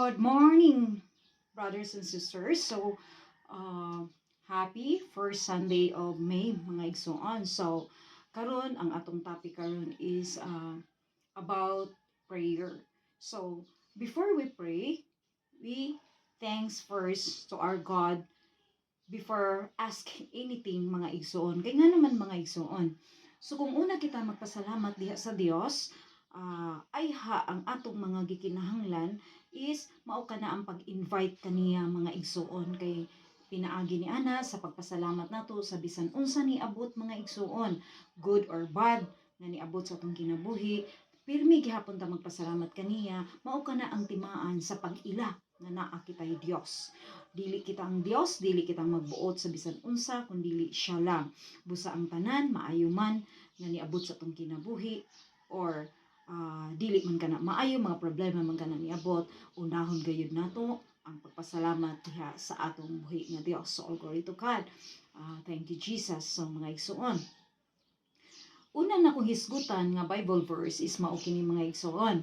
Good morning, brothers and sisters. So, uh, happy first Sunday of May, mga igsoon. So, karon ang atong topic karon is uh, about prayer. So, before we pray, we thanks first to our God before asking anything, mga igsoon. Kaya nga naman mga igsoon. So, kung una kita magpasalamat diha sa Dios, ah, ay ha ang atong mga gikinahanglan is mao ka na ang pag-invite kaniya mga igsuon. Kay pinaagi ni ana sa pagpasalamat nato sa bisan unsa ni abot mga igsuon. Good or bad nga niabot sa atong kinabuhi. Pirmi gihapon ta magpasalamat kaniya mao ka na ang timaan sa pag-ila nga naa kitay Dios dili kita ang Dios dili kita magbuot sa bisan unsa kun dili siya lang. Busa ang tanan maayo man nga niabot sa atong kinabuhi. Or ah, dili man kana maayo mga problema man kana niabot unahon gayud nato ang pagpasalamat diha sa atong buhi nga Dios so all glory to God. Ah, thank you Jesus so mga igsuon. Una na kong hisgutan nga Bible verse is mao kini mga igsuon